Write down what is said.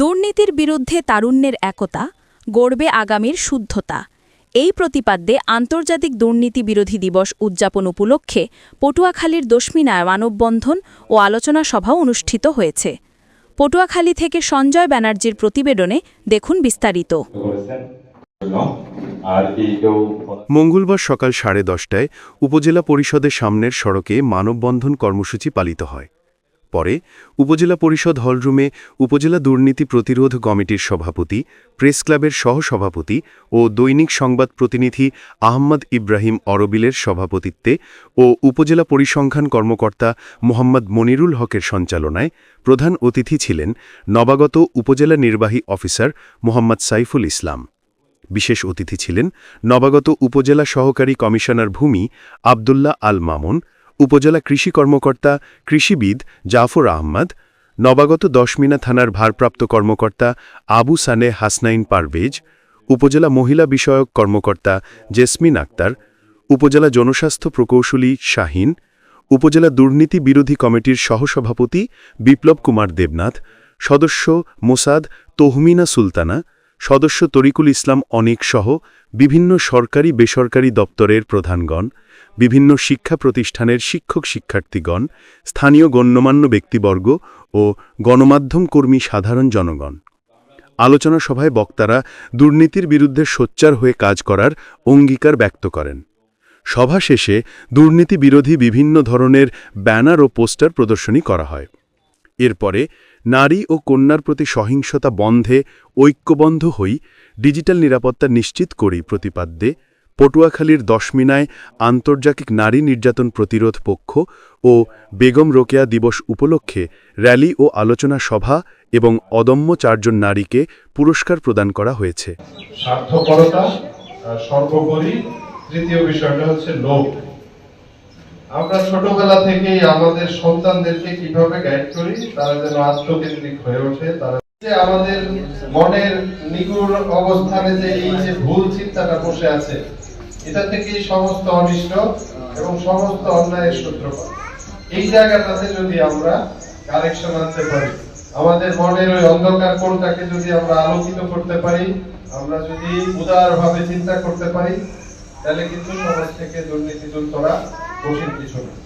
দুর্নীতির বিরুদ্ধে তারুণ্যের একতা গড়বে আগামীর শুদ্ধতা। এই প্রতিপাদ্যে আন্তর্জাতিক দুর্নীতি বিরোধী দিবস উদযাপন উপলক্ষে পটুয়াখালীর দশমিনায় মানববন্ধন ও আলোচনা সভা অনুষ্ঠিত হয়েছে। পটুয়াখালী থেকে সঞ্জয় ব্যানার্জির প্রতিবেদনে দেখুন বিস্তারিত। মঙ্গলবার সকাল সাড়ে দশটায় উপজেলা পরিষদের সামনের সড়কে মানববন্ধন কর্মসূচি পালিত হয়। পরে উপজেলা পরিষদ হলরুমে উপজেলা দুর্নীতি প্রতিরোধ কমিটির সভাপতি, প্রেস ক্লাবের সহসভাপতি ও দৈনিক সংবাদ প্রতিনিধি আহম্মদ ইব্রাহিম অরবিলের সভাপতিত্বে ও উপজেলা পরিসংখ্যান কর্মকর্তা মোহাম্মদ মনিরুল হকের সঞ্চালনায় প্রধান অতিথি ছিলেন নবাগত উপজেলা নির্বাহী অফিসার মোহাম্মদ সাইফুল ইসলাম। বিশেষ অতিথি ছিলেন নবাগত উপজেলা সহকারী কমিশনার ভূমি আবদুল্লাহ আল মামুন উপজেলা কৃষি কর্মকর্তা কৃষিবিদ জাফর আহমদ, নবাগত দশমিনা থানার ভারপ্রাপ্ত কর্মকর্তা আবু সানে হাসনাইন পারভেজ, উপজেলা মহিলা বিষয়ক কর্মকর্তা জেসমিন আক্তার, উপজেলা জনস্বাস্থ্য প্রকৌশলী শাহিন, উপজেলা দুর্নীতি বিরোধী কমিটির সহসভাপতি বিপ্লব কুমার দেবনাথ, সদস্য মোসাদ তহমিনা সুলতানা সদস্য তরিকুল ইসলাম অনেক সহ বিভিন্ন সরকারি বেসরকারি দপ্তরের প্রধানগণ, বিভিন্ন শিক্ষা প্রতিষ্ঠানের শিক্ষক শিক্ষার্থীগণ, স্থানীয় গণ্যমান্য ব্যক্তিবর্গ ও গণমাধ্যম কর্মী সাধারণ জনগণ। আলোচনা সভায় বক্তারা দুর্নীতির বিরুদ্ধে সোচ্চার হয়ে কাজ করার অঙ্গীকার ব্যক্ত করেন। সভা শেষে দুর্নীতি বিরোধী বিভিন্ন ধরনের ব্যানার ও পোস্টার প্রদর্শনী করা হয়। এরপরে নারী ও কন্যার প্রতি সহিংসতা বন্ধে ঐক্যবন্ধ হই ডিজিটাল নিরাপত্তা নিশ্চিত করি প্রতিপাদ্যে পটুয়াখালীর দশমিনায় আন্তর্জাতিক নারী নির্যাতন প্রতিরোধ পক্ষ ও বেগম রোকেয়া দিবস উপলক্ষে র্যালি ও আলোচনা সভা এবং অদম্য চারজন নারীকে পুরস্কার প্রদান করা হয়েছে। স্বার্থপরতা সর্বোপরি, তৃতীয় বিষয়টা হচ্ছে লোভ। আমরা ছোটবেলা থেকেই আমাদের সন্তানদেরকে কীভাবে গাইড করি, তারা যেন আত্মকেন্দ্রিক হয়ে ওঠে, তারা যে আমাদের মনের নিগুড় অবস্থানে যে এই যে ভুল চিন্তাটা বসে আছে, এটা থেকেই সমস্ত অনিষ্ট এবং সমস্ত অন্যায়ের সূত্রপাত। এই জায়গাটাতে যদি আমরা কারেকশন আনতে পারি, আমাদের মনের ওই অন্ধকার কোণটাকে যদি আমরা আলোকিত করতে পারি, আমরা যদি উদার ভাবে চিন্তা করতে পারি, তাহলে কিন্তু সমাজ থেকে দুর্নীতি দূর করা 都是你提出的。